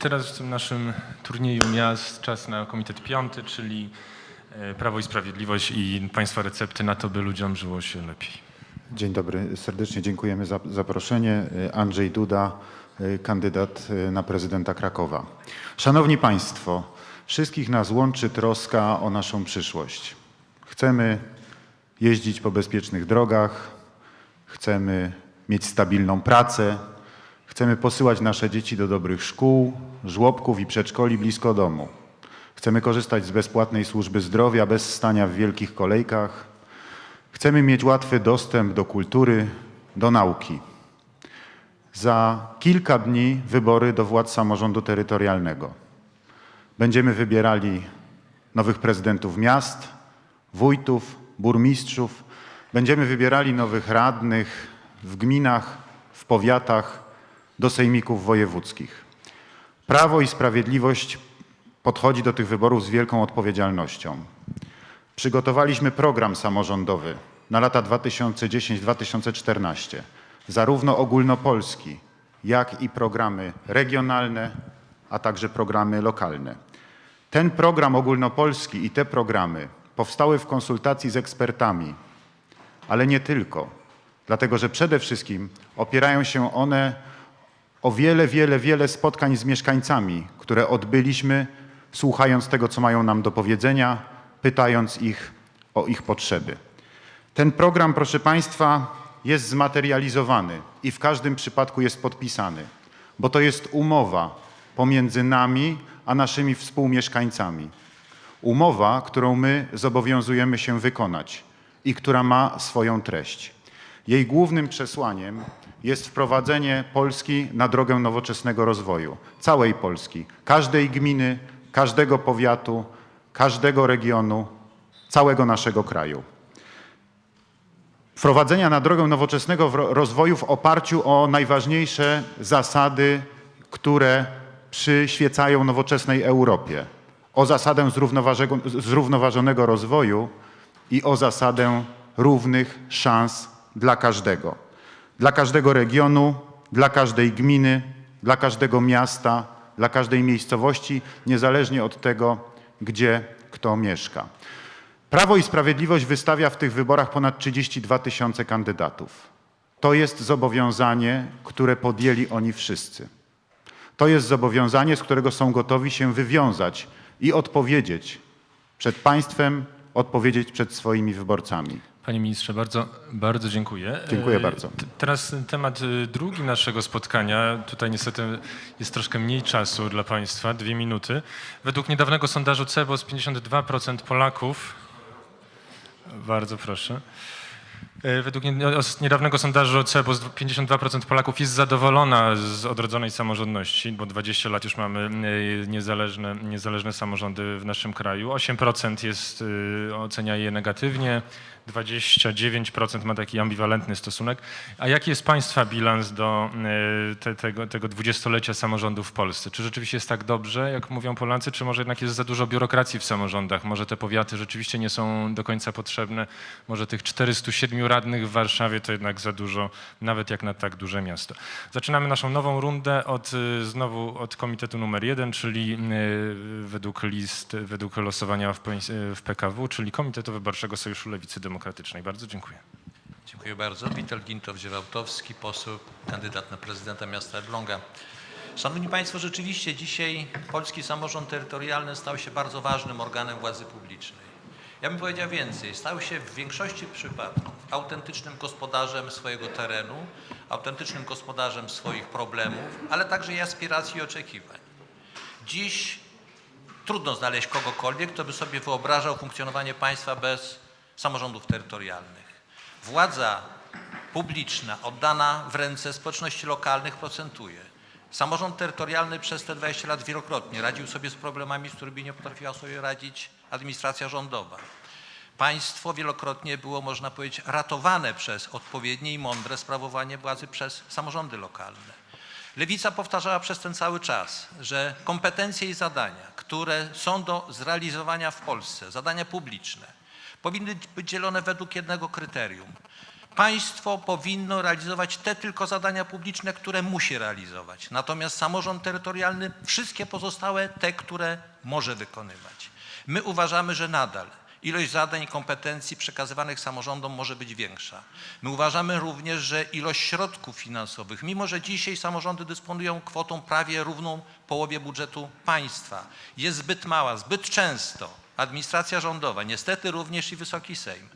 teraz w tym naszym turnieju miast czas na komitet piąty, czyli e, Prawo i Sprawiedliwość i Państwa recepty na to, by ludziom żyło się lepiej. Dzień dobry, serdecznie dziękujemy za zaproszenie. Andrzej Duda, y, kandydat na prezydenta Krakowa. Szanowni Państwo, wszystkich nas łączy troska o naszą przyszłość. Chcemy jeździć po bezpiecznych drogach, chcemy mieć stabilną pracę, chcemy posyłać nasze dzieci do dobrych szkół, żłobków i przedszkoli blisko domu. Chcemy korzystać z bezpłatnej służby zdrowia bez stania w wielkich kolejkach, Chcemy mieć łatwy dostęp do kultury, do nauki. Za kilka dni wybory do władz samorządu terytorialnego. Będziemy wybierali nowych prezydentów miast, wójtów, burmistrzów. Będziemy wybierali nowych radnych w gminach, w powiatach, do sejmików wojewódzkich. Prawo i Sprawiedliwość podchodzi do tych wyborów z wielką odpowiedzialnością. Przygotowaliśmy program samorządowy na lata 2010-2014, zarówno ogólnopolski, jak i programy regionalne, a także programy lokalne. Ten program ogólnopolski i te programy powstały w konsultacji z ekspertami, ale nie tylko, dlatego że przede wszystkim opierają się one o wiele, wiele, wiele spotkań z mieszkańcami, które odbyliśmy, słuchając tego, co mają nam do powiedzenia, pytając ich o ich potrzeby. Ten program, proszę Państwa, jest zmaterializowany i w każdym przypadku jest podpisany, bo to jest umowa pomiędzy nami a naszymi współmieszkańcami. Umowa, którą my zobowiązujemy się wykonać i która ma swoją treść. Jej głównym przesłaniem jest wprowadzenie Polski na drogę nowoczesnego rozwoju, całej Polski, każdej gminy, każdego powiatu, każdego regionu, całego naszego kraju. Wprowadzenia na drogę nowoczesnego rozwoju w oparciu o najważniejsze zasady, które przyświecają nowoczesnej Europie. O zasadę zrównoważonego rozwoju i o zasadę równych szans dla każdego. Dla każdego regionu, dla każdej gminy, dla każdego miasta, dla każdej miejscowości, niezależnie od tego, gdzie kto mieszka. Prawo i Sprawiedliwość wystawia w tych wyborach ponad 32 tysiące kandydatów. To jest zobowiązanie, które podjęli oni wszyscy. To jest zobowiązanie, z którego są gotowi się wywiązać i odpowiedzieć przed państwem, odpowiedzieć przed swoimi wyborcami. Panie ministrze, bardzo, bardzo dziękuję. Dziękuję E, bardzo. Teraz temat e, drugi naszego spotkania. Tutaj niestety jest troszkę mniej czasu dla Państwa, dwie minuty. Według niedawnego sondażu CEBOS 52% Polaków, bardzo proszę, E, Według niedawnego sondażu CEBOS 52% Polaków jest zadowolona z odrodzonej samorządności, bo 20 lat już mamy niezależne, niezależne samorządy w naszym kraju. 8% jest, ocenia je negatywnie, 29% ma taki ambiwalentny stosunek. A jaki jest Państwa bilans do e, te, tego, tego dwudziestolecia samorządu w Polsce? Czy rzeczywiście jest tak dobrze, jak mówią Polacy, czy może jednak jest za dużo biurokracji w samorządach? Może te powiaty rzeczywiście nie są do końca potrzebne? Może tych 407 radnych w Warszawie to jednak za dużo, nawet jak na tak duże miasto. Zaczynamy naszą nową rundę od, y, znowu od komitetu numer jeden, czyli y, według list, według losowania w PKW, czyli Komitetu Wyborczego Sojuszu Lewicy Demokratycznej. Bardzo dziękuję. Dziękuję bardzo. Witold Gintow-Ziewałtowski, poseł, kandydat na prezydenta miasta Elbląga. Szanowni Państwo, rzeczywiście dzisiaj polski samorząd terytorialny stał się bardzo ważnym organem władzy publicznej. Ja bym powiedział więcej, stał się w większości przypadków autentycznym gospodarzem swojego terenu, autentycznym gospodarzem swoich problemów, ale także i aspiracji i oczekiwań. Dziś trudno znaleźć kogokolwiek, kto by sobie wyobrażał funkcjonowanie państwa bez samorządów terytorialnych. Władza publiczna oddana w ręce społeczności lokalnych procentuje. Samorząd terytorialny przez te 20 lat wielokrotnie radził sobie z problemami, z którymi nie potrafiła sobie radzić administracja rządowa. Państwo wielokrotnie było, można powiedzieć, ratowane przez odpowiednie i mądre sprawowanie władzy przez samorządy lokalne. Lewica powtarzała przez ten cały czas, że kompetencje i zadania, które są do zrealizowania w Polsce, zadania publiczne, powinny być dzielone według jednego kryterium. Państwo powinno realizować te tylko zadania publiczne, które musi realizować. Natomiast samorząd terytorialny wszystkie pozostałe te, które może wykonywać. My uważamy, że nadal ilość zadań i kompetencji przekazywanych samorządom może być większa. My uważamy również, że ilość środków finansowych, mimo że dzisiaj samorządy dysponują kwotą prawie równą połowie budżetu państwa, jest zbyt mała, zbyt często administracja rządowa, niestety również i Wysoki Sejm,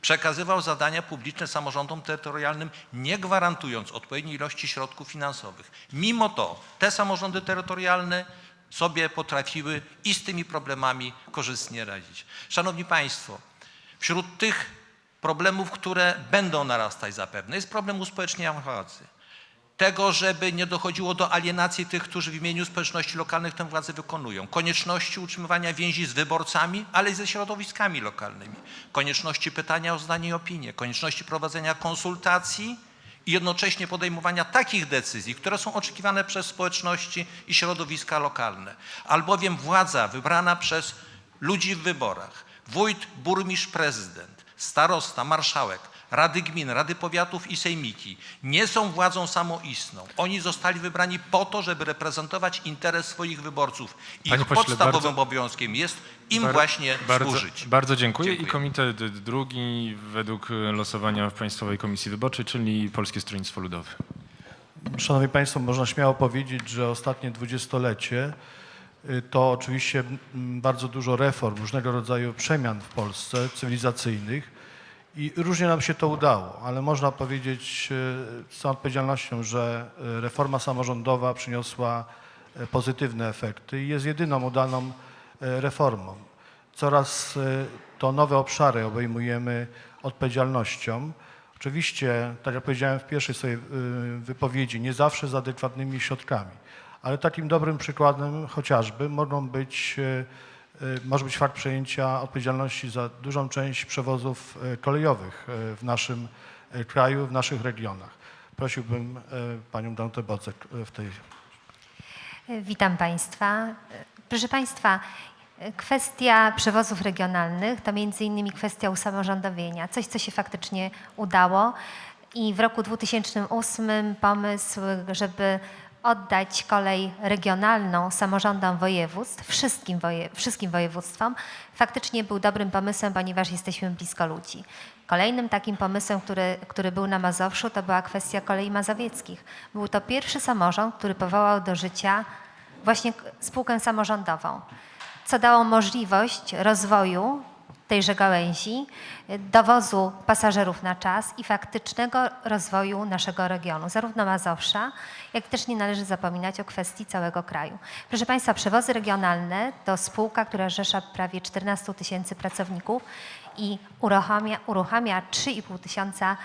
przekazywał zadania publiczne samorządom terytorialnym, nie gwarantując odpowiedniej ilości środków finansowych. Mimo to te samorządy terytorialne sobie potrafiły i z tymi problemami korzystnie radzić. Szanowni Państwo, wśród tych problemów, które będą narastać zapewne, jest problem uspołecznienia władzy. Tego, żeby nie dochodziło do alienacji tych, którzy w imieniu społeczności lokalnych tę władzę wykonują. Konieczności utrzymywania więzi z wyborcami, ale i ze środowiskami lokalnymi. Konieczności pytania o zdanie i opinię. Konieczności prowadzenia konsultacji i jednocześnie podejmowania takich decyzji, które są oczekiwane przez społeczności i środowiska lokalne. Albowiem władza wybrana przez ludzi w wyborach, wójt, burmistrz, prezydent, starosta, marszałek, rady gmin, rady powiatów i sejmiki nie są władzą samoistną. Oni zostali wybrani po to, żeby reprezentować interes swoich wyborców. Ich Panie pośle, podstawowym bardzo- obowiązkiem jest im Bar- właśnie bardzo, służyć. Bardzo dziękuję. Dziękuję. I komitet drugi według losowania w Państwowej Komisji Wyborczej, czyli Polskie Stronnictwo Ludowe. Szanowni Państwo, można śmiało powiedzieć, że ostatnie dwudziestolecie y, to oczywiście mm, bardzo dużo reform, różnego rodzaju przemian w Polsce cywilizacyjnych i różnie nam się to udało, ale można powiedzieć y, z całą odpowiedzialnością, że y, reforma samorządowa przyniosła y, pozytywne efekty i jest jedyną udaną reformą. Coraz to nowe obszary obejmujemy odpowiedzialnością. Oczywiście, tak jak powiedziałem w pierwszej swojej wypowiedzi, nie zawsze z adekwatnymi środkami, ale takim dobrym przykładem chociażby mogą być, może być fakt przejęcia odpowiedzialności za dużą część przewozów y, kolejowych y, w naszym y, kraju, w naszych regionach. Prosiłbym y, panią Danutę Bocek y, w tej Witam Państwa. Proszę Państwa, kwestia przewozów regionalnych to między innymi kwestia usamorządowienia, coś co się faktycznie udało i w roku 2008 pomysł, żeby oddać kolej regionalną samorządom województw, wszystkim, woje, wszystkim województwom, faktycznie był dobrym pomysłem, ponieważ jesteśmy blisko ludzi. Kolejnym takim pomysłem, który, który był na Mazowszu, to była kwestia kolei mazowieckich. Był to pierwszy samorząd, który powołał do życia właśnie spółkę samorządową, co dało możliwość rozwoju tejże gałęzi, y, dowozu pasażerów na czas i faktycznego rozwoju naszego regionu, zarówno Mazowsza, jak też nie należy zapominać o kwestii całego kraju. Proszę Państwa, przewozy regionalne to spółka, która rzesza prawie 14 tysięcy pracowników i uruchamia, uruchamia 3,5 tysiąca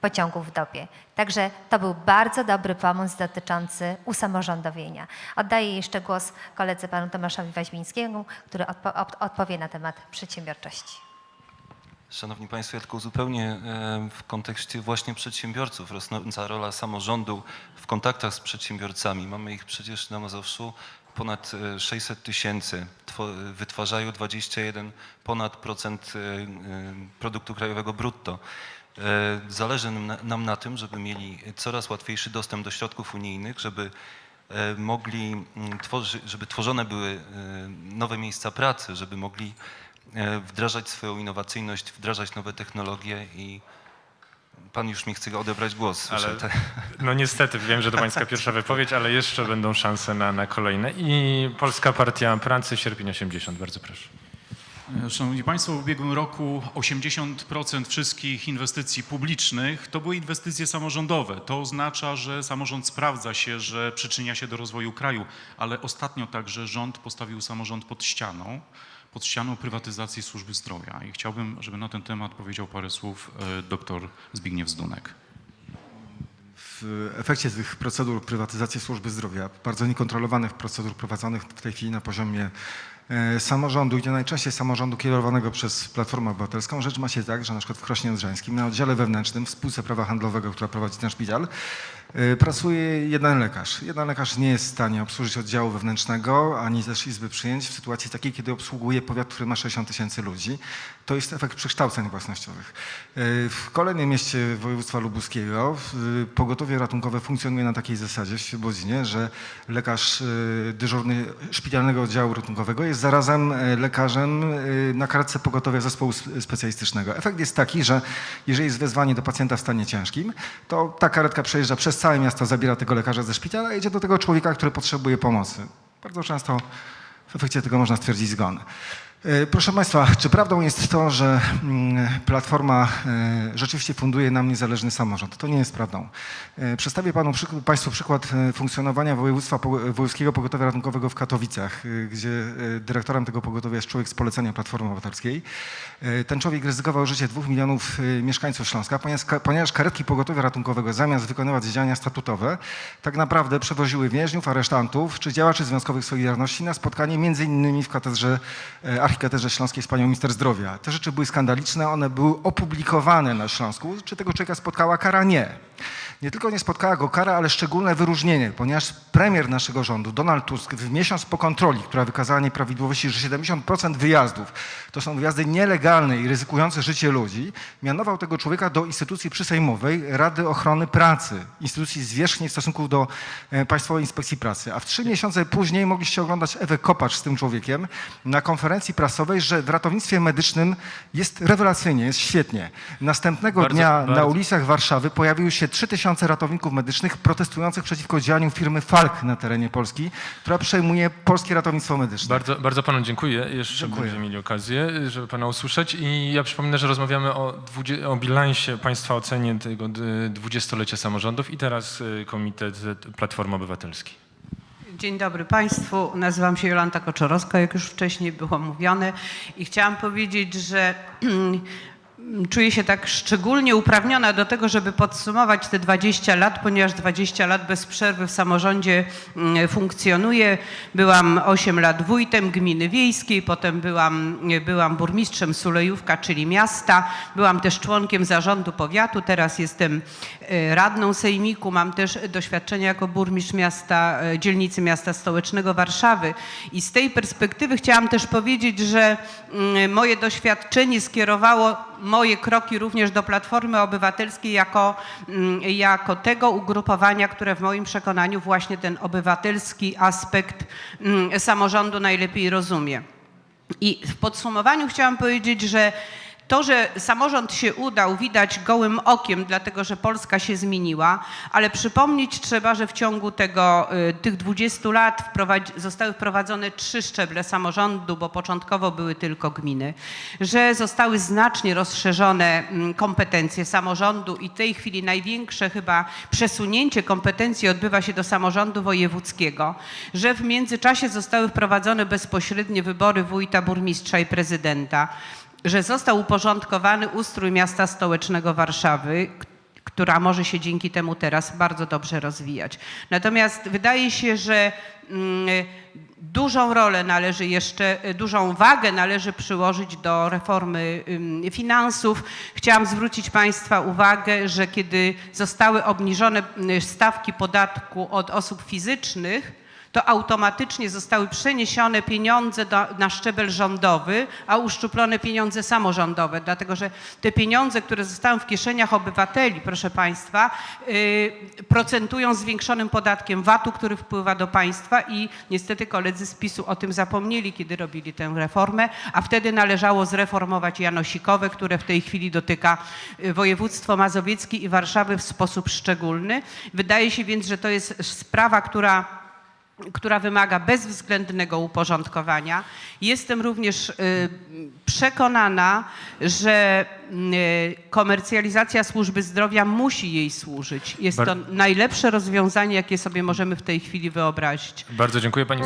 pociągów w dobie. Także to był bardzo dobry pomysł dotyczący usamorządowienia. Oddaję jeszcze głos koledze panu Tomaszowi Waźmińskiemu, który odpo- od- odpowie na temat przedsiębiorczości. Szanowni Państwo, ja tylko zupełnie e, w kontekście właśnie przedsiębiorców, rosnąca rola samorządu w kontaktach z przedsiębiorcami. Mamy ich przecież na Mazowszu ponad e, 600 tysięcy, Two- wytwarzają 21 ponad procent e, e, produktu krajowego brutto. E, Zależy nam na, tym, żeby mieli coraz łatwiejszy dostęp do środków unijnych, żeby e, mogli mm, żeby tworzone były e, nowe miejsca pracy, żeby mogli wdrażać swoją innowacyjność, wdrażać nowe technologie i pan już mi chce odebrać głos. Ale- te- No niestety, wiem, że to Pańska pierwsza wypowiedź, ale jeszcze będą szanse na, na kolejne. I Polska Partia Pracy, sierpień 80. Bardzo proszę. Szanowni Państwo, w ubiegłym roku 80% wszystkich inwestycji publicznych to były inwestycje samorządowe. To oznacza, że samorząd sprawdza się, że przyczynia się do rozwoju kraju, ale ostatnio także rząd postawił samorząd pod ścianą, pod ścianą prywatyzacji służby zdrowia. I chciałbym, żeby na ten temat powiedział parę słów e, dr Zbigniew Zdunek. w efekcie tych procedur prywatyzacji służby zdrowia, bardzo niekontrolowanych procedur prowadzonych w tej chwili na poziomie e, samorządu i to najczęściej samorządu kierowanego przez Platformę Obywatelską, rzecz ma się tak, że na przykład w Krośnie Odrzańskim na oddziale wewnętrznym w spółce prawa handlowego, która prowadzi ten szpital, e, pracuje jeden lekarz. Jeden lekarz nie jest w stanie obsłużyć oddziału wewnętrznego, ani też izby przyjęć w sytuacji takiej, kiedy obsługuje powiat, który ma 60 tysięcy ludzi. To jest efekt przekształceń własnościowych. E, W kolejnym mieście województwa lubuskiego pogotowie ratunkowe funkcjonuje na takiej zasadzie w Świebodzinie, że lekarz e, dyżurny szpitalnego oddziału ratunkowego jest zarazem e, lekarzem e, na karetce pogotowia zespołu specjalistycznego. Efekt jest taki, że jeżeli jest wezwanie do pacjenta w stanie ciężkim, to ta karetka przejeżdża przez całe miasto, zabiera tego lekarza ze szpitala i idzie do tego człowieka, który potrzebuje pomocy. Bardzo często w efekcie tego można stwierdzić zgon. E, Proszę Państwa, czy prawdą jest to, że mm, Platforma e, rzeczywiście funduje nam niezależny samorząd? To nie jest prawdą. E, Przedstawię panu, Państwu przykład funkcjonowania województwa, Wojewódzkiego Pogotowia Ratunkowego w Katowicach, gdzie dyrektorem tego pogotowia jest człowiek z polecenia Platformy Obywatelskiej. Ten człowiek ryzykował życie dwóch milionów mieszkańców Śląska, ponieważ, ka- ponieważ karetki pogotowia ratunkowego zamiast wykonywać działania statutowe, tak naprawdę przewoziły więźniów, aresztantów czy działaczy związkowych Solidarności na spotkanie między innymi w katedrze, e, archikatedrze śląskiej z panią minister zdrowia. Te rzeczy były skandaliczne, one były opublikowane na Śląsku. Czy tego człowieka spotkała kara? Nie. Nie tylko nie spotkała go kara, ale szczególne wyróżnienie, ponieważ premier naszego rządu, Donald Tusk, w miesiąc po kontroli, która wykazała nieprawidłowości, że 70% wyjazdów to są wyjazdy nielegalne i ryzykujące życie ludzi, mianował tego człowieka do instytucji przysejmowej Rady Ochrony Pracy, instytucji zwierzchniej w stosunku do e, Państwowej Inspekcji Pracy. A w trzy miesiące później mogliście oglądać Ewę Kopacz z tym człowiekiem na konferencji prasowej, że w ratownictwie medycznym jest rewelacyjnie, jest świetnie. Następnego Bardzo- dnia na bardzo- ulicach Warszawy pojawiły się 3000 ratowników medycznych protestujących przeciwko działaniu firmy Falk na terenie Polski, która przejmuje polskie ratownictwo medyczne. Bardzo, bardzo panu dziękuję. Jeszcze Dziękuję. będziemy mieli okazję, żeby pana usłyszeć. I ja przypomnę, że rozmawiamy o, o bilansie państwa ocenie tego dwudziestolecia samorządów i teraz y, Komitet Platformy Obywatelskiej. Dzień dobry Państwu. Nazywam się Jolanta Koczorowska, jak już wcześniej było mówione i chciałam powiedzieć, że czuję się tak szczególnie uprawniona do tego, żeby podsumować te 20 lat, ponieważ 20 lat bez przerwy w samorządzie mm, funkcjonuję. Byłam 8 lat wójtem gminy wiejskiej, potem byłam, byłam burmistrzem Sulejówka, czyli miasta. Byłam też członkiem zarządu powiatu, teraz jestem e, radną sejmiku. Mam też doświadczenie jako burmistrz miasta, e, dzielnicy miasta stołecznego Warszawy. I z tej perspektywy chciałam też powiedzieć, że mm, moje doświadczenie skierowało moje kroki również do Platformy Obywatelskiej jako, mm, jako tego ugrupowania, które w moim przekonaniu właśnie ten obywatelski aspekt mm, samorządu najlepiej rozumie. I w podsumowaniu chciałam powiedzieć, że to, że samorząd się udał, widać gołym okiem, dlatego że Polska się zmieniła, ale przypomnieć trzeba, że w ciągu tego, y, tych 20 lat wprowadzi, zostały wprowadzone trzy szczeble samorządu, bo początkowo były tylko gminy, że zostały znacznie rozszerzone mm, kompetencje samorządu i w tej chwili największe chyba przesunięcie kompetencji odbywa się do samorządu wojewódzkiego, że w międzyczasie zostały wprowadzone bezpośrednie wybory wójta, burmistrza i prezydenta, że został uporządkowany ustrój miasta stołecznego Warszawy, która może się dzięki temu teraz bardzo dobrze rozwijać. Natomiast wydaje się, że mm, dużą rolę należy jeszcze, dużą wagę należy przyłożyć do reformy ym, finansów. Chciałam zwrócić Państwa uwagę, że kiedy zostały obniżone y, stawki podatku od osób fizycznych, to automatycznie zostały przeniesione pieniądze do, na szczebel rządowy, a uszczuplone pieniądze samorządowe, dlatego że te pieniądze, które zostały w kieszeniach obywateli, proszę Państwa, yy, procentują zwiększonym podatkiem VAT-u, który wpływa do państwa i niestety koledzy z PiSu o tym zapomnieli, kiedy robili tę reformę, a wtedy należało zreformować Janosikowe, które w tej chwili dotyka y, województwo mazowieckie i Warszawy w sposób szczególny. Wydaje się więc, że to jest sprawa, która która wymaga bezwzględnego uporządkowania. Jestem również y, przekonana, że y, komercjalizacja służby zdrowia musi jej służyć. Jest to najlepsze rozwiązanie, jakie sobie możemy w tej chwili wyobrazić. Bardzo dziękuję pani.